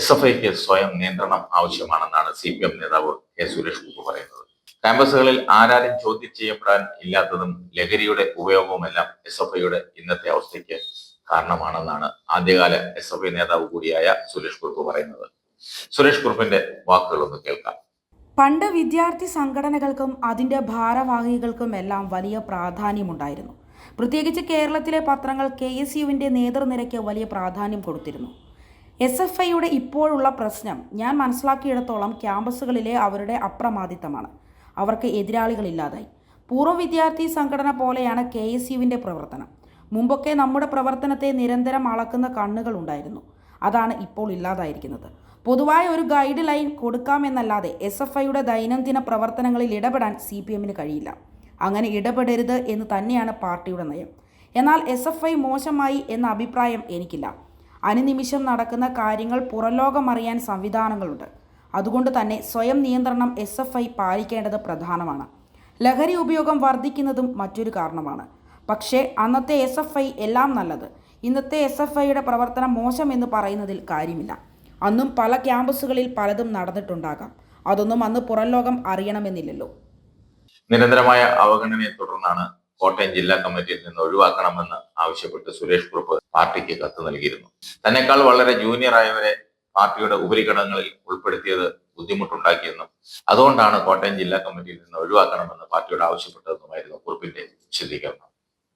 S F ഐക്ക് സ്വയം നിയന്ത്രണം ആവശ്യമാണെന്നാണ് സി പി എം നേതാവ് കെ സുരേഷ് കുമാർ പറയുന്നത്. ക്യാമ്പസുകളിൽ ആരാരും ചോദ്യം ചെയ്യപ്പെടാൻ ഇല്ലാത്തതും ലഹരിയുടെ ഉപയോഗവുമെല്ലാം എസ് എഫ് ഐയുടെ ഇന്നത്തെ അവസ്ഥയ്ക്ക് കാരണമാണെന്നാണ് ആദ്യകാല എസ് എഫ് ഐ നേതാവ് കൂടിയായ സുരേഷ് കുറുപ്പ് പറയുന്നത്. സുരേഷ് കുറുപ്പിന്റെ വാക്കുകളൊന്ന് കേൾക്കാം. പണ്ട് വിദ്യാർത്ഥി സംഘടനകൾക്കും അതിന്റെ ഭാരവാഹികൾക്കും എല്ലാം വലിയ പ്രാധാന്യമുണ്ടായിരുന്നു. പ്രത്യേകിച്ച് കേരളത്തിലെ പത്രങ്ങൾ കെ എസ് യുവിന്റെ നേതൃനിരയ്ക്ക് വലിയ പ്രാധാന്യം കൊടുത്തിരുന്നു. എസ് എഫ് ഐയുടെ ഇപ്പോഴുള്ള പ്രശ്നം ഞാൻ മനസ്സിലാക്കിയിടത്തോളം ക്യാമ്പസുകളിലെ അവരുടെ അപ്രമാദിത്തമാണ്. അവർക്ക് എതിരാളികളില്ലാതായി പൂർവ വിദ്യാർത്ഥി സംഘടന പോലെയാണ് കെ എസ് യുവിന്റെ പ്രവർത്തനം. മുമ്പൊക്കെ നമ്മുടെ പ്രവർത്തനത്തെ നിരന്തരം അളക്കുന്ന കണ്ണുകൾ ഉണ്ടായിരുന്നു. അതാണ് ഇപ്പോൾ ഇല്ലാതായിരിക്കുന്നത്. പൊതുവായ ഒരു ഗൈഡ് ലൈൻ കൊടുക്കാമെന്നല്ലാതെ എസ് എഫ് ഐയുടെ ദൈനംദിന പ്രവർത്തനങ്ങളിൽ ഇടപെടാൻ സി പി എമ്മിന് കഴിയില്ല. അങ്ങനെ ഇടപെടരുത് എന്ന് തന്നെയാണ് പാർട്ടിയുടെ നയം. എന്നാൽ എസ് എഫ് ഐ മോശമായി എന്ന അഭിപ്രായം എനിക്കില്ല. അനുനിമിഷം നടക്കുന്ന കാര്യങ്ങൾ പുറലോകമറിയാൻ സംവിധാനങ്ങളുണ്ട്. അതുകൊണ്ട് തന്നെ സ്വയം നിയന്ത്രണം എസ് എഫ് ഐ പാലിക്കേണ്ടത് പ്രധാനമാണ്. ലഹരി ഉപയോഗം വർദ്ധിക്കുന്നതും മറ്റൊരു കാരണമാണ്. പക്ഷേ അന്നത്തെ എസ് എഫ് ഐ എല്ലാം നല്ലത്. ഇന്നത്തെ എസ് എഫ് ഐയുടെ പ്രവർത്തനം മോശം എന്ന് പറയുന്നതിൽ കാര്യമില്ല. അന്നും പല ക്യാമ്പസുകളിൽ പലതും നടന്നിട്ടുണ്ടാകാം. അതൊന്നും അന്ന് പുറംലോകം അറിയണമെന്നില്ലല്ലോ. നിരന്തരമായ അവഗണനയെ തുടർന്നാണ് കോട്ടയം ജില്ലാ കമ്മിറ്റിയിൽ നിന്ന് ഒഴിവാക്കണമെന്ന് ആവശ്യപ്പെട്ട് സുരേഷ് കുറുപ്പ് പാർട്ടിക്ക് കത്ത് നൽകിയിരുന്നു. തന്നെക്കാൾ വളരെ ജൂനിയർ ആയവരെ പാർട്ടിയുടെ ഉപരിഘടകങ്ങളിൽ ഉൾപ്പെടുത്തിയത് ബുദ്ധിമുട്ടുണ്ടാക്കിയെന്നും അതുകൊണ്ടാണ് കോട്ടയം ജില്ലാ കമ്മിറ്റിയിൽ നിന്ന് ഒഴിവാക്കണമെന്ന് പാർട്ടിയോട് ആവശ്യപ്പെട്ടതെന്നുമായിരുന്നു കുറിപ്പിന്റെ വിശദീകരണം.